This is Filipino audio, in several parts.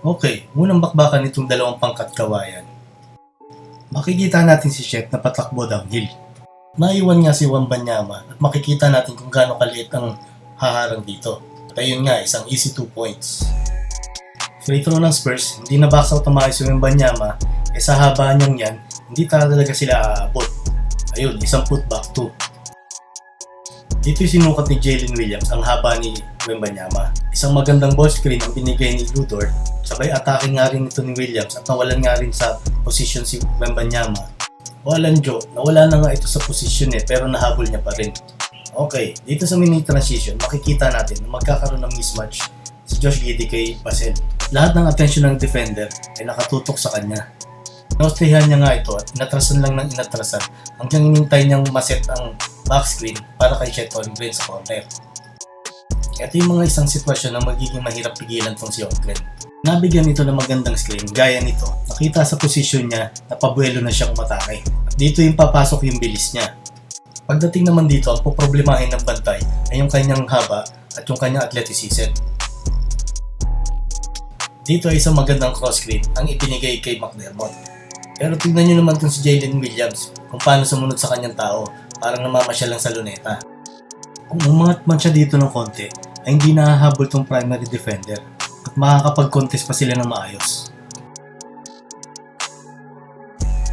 Okay, unang bakbakan itong dalawang pangkat kawayan. Makikita natin si Chef na patakbo downhill. Naiwan nga si Wambanyama at makikita natin kung gaano kaliit ang haharang dito. At ayun nga, isang easy 2 points. Free throw ng Spurs, hindi na box out ang si Wembanyama, eh sa haba niyang yan, hindi talaga sila aabot. Ayun, isang putback 2. Dito sinukat ni Jalen Williams ang haba ni Wembanyama. Isang magandang ball screen ang binigay ni Ludor. Sabay atake nga rin ito ni Williams at nawalan nga rin sa position si Wembanyama. O Alanjo, nawala na nga ito sa position eh pero nahabol niya pa rin. Okay, dito sa mini transition, makikita natin na magkakaroon ng mismatch si Josh Giddey kay Basel. Lahat ng attention ng defender ay nakatutok sa kanya. Nostahan niya nga ito at inatrasan lang ng inatrasan hanggang inintay niyang maset ang back screen para kay Chet Holmgren sa corner. Ito yung mga isang sitwasyon na magiging mahirap pigilan tong si Holmgren. Nabigyan ito ng magandang screen gaya nito. Nakita sa posisyon niya na pabuelo na siyang umatake. At dito yung papasok yung bilis niya. Pagdating naman dito, ang poproblemahin ng bantay ay yung kanyang haba at yung kanyang athleticism. Dito ay isang magandang cross screen ang ipinigay kay McDermott. Pero tingnan nyo naman itong si Jalen Williams kung paano sumunod sa kanyang tao parang namamasyal lang sa luneta. Kung umangat man siya dito ng konti ay hindi nahahabol tong primary defender at makakapag-contest pa sila ng maayos.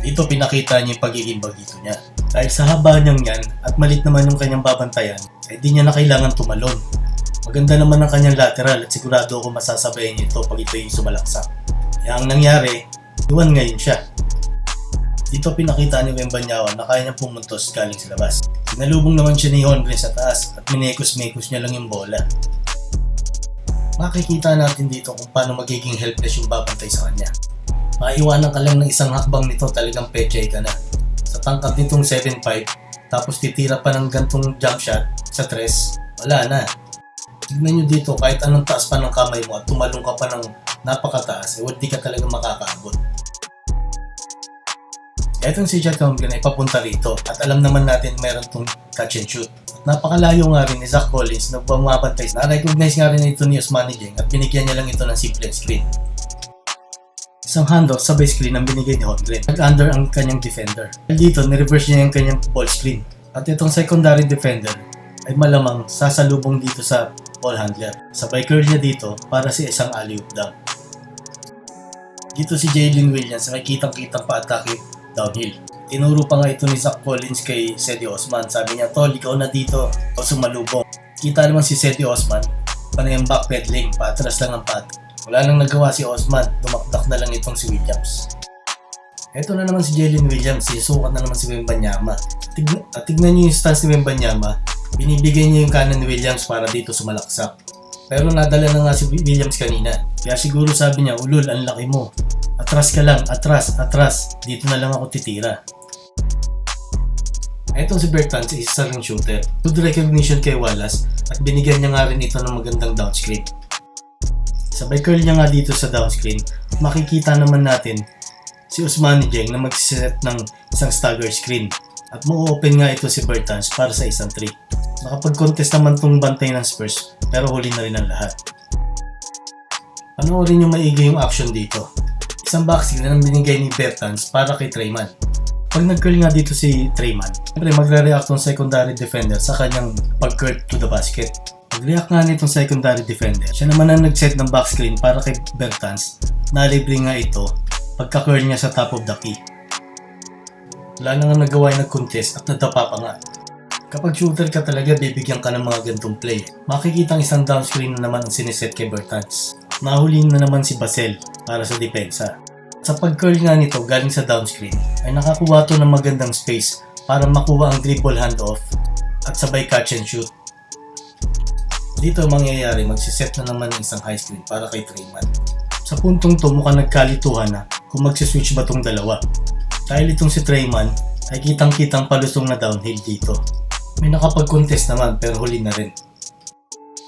Dito pinakita niya yung pagiging bagito niya. Dahil sa haba niyang yan at malit naman yung kanyang babantayan, ay di niya na kailangan tumalon. Maganda naman ang kanyang lateral at sigurado ako masasabayan niya ito pag ito yung sumalaksak. Kaya ang nangyari, iwan ngayon siya. Dito pinakita ni Wembanyawa na kaya niyang pumuntos galing sa labas. Sinalubong naman siya ni Honre sa taas at minekos-mekos niya lang yung bola. Makikita natin dito kung paano magiging helpless yung babantay sa kanya. Maiwanan ka lang ng isang hakbang nito talagang pechay ka na. Sa tangkat nitong 7'5", tapos titira pa ng gantong jump shot sa tres, wala na. Tignan nyo dito, kahit anong taas pa ng kamay mo at tumalong ka pa ng napakataas, eh hindi ka talaga makakaabot. Etong si Jack Holmgren ay papunta rito at alam naman natin meron tong catch and shoot. Napakalayo nga rin ni Zach Collins na bumabantay. Na-recognize nga rin ito ni Osmani Dieng at binigyan niya lang ito ng simple screen. Isang handoff sabay screen ang binigay ni Holmgren. Nag-under ang kanyang defender. Dito, nireverse niya yung kanyang ball screen. At itong secondary defender ay malamang sasalubong dito sa ball handler. Sabay curl niya dito para sa isang alley-oop dunk. Dito si Jalen Williams may kitang-kitang pa-atake downhill. Tinuro pa nga ito ni Zach Collins kay Sedi Osman. Sabi niya, Tol, ikaw na dito. O sumalubong. Kita naman si Sedi Osman. Panay ang backpedaling. Patras lang ang pat. Wala nang nagawa si Osman. Tumakdak na lang itong si Williams. Ito na naman si Jalen Williams. Sinusukat na naman si Wembanyama. Tignan, at tignan niyo yung stance ni Wembanyama. Binibigay niya yung kanan ni Williams para dito sumalaksak. Pero nadala na nga si Williams kanina. Kaya siguro sabi niya, ulul, ang laki mo. Atras ka lang, atras, atras. Dito na lang ako titira. Etong si Bertans is isa ring shooter. Good recognition kay Wallace at binigyan niya nga rin ito ng magandang down screen. Sabay curl niya nga dito sa down screen, makikita naman natin si Usmani Dieng na magsiset ng isang stagger screen at mo-open nga ito si Bertans para sa isang 3. Nakapag-contest naman tong bantay ng Spurs pero huli na rin ang lahat. Panoorin niyo maigi yung action dito. Isang boxing na binigay ni Bertans para kay Treyman. Pag nag-curl nga dito si Treyman, siyempre magre-react ng secondary defender sa kanyang pag-curl to the basket. Pag-react nga nitong secondary defender, siya naman ang nag-set ng back screen para kay Bertans. Nalibre nga ito pagka-curl niya sa top of the key. Wala na nga nagawa yung nag-contest at nadapa pa nga. Kapag shooter ka talaga, bibigyan ka ng mga gantong play. Makikita ang isang down screen na naman ang siniset kay Bertans. Nahuli na naman si Basel para sa depensa. Sa pag-curl nga nito galing sa down screen, ay nakakuha to ng magandang space para makuha ang dribble handoff at sabay catch and shoot. Dito ang mangyayari, magsiset na naman ng isang high screen para kay Treyman. Sa puntong to mukhang nagkalituhan na kung magsiswitch ba tong dalawa. Dahil itong si Treyman ay kitang-kitang palusong na downhill dito. May nakapag-contest naman pero huli na rin.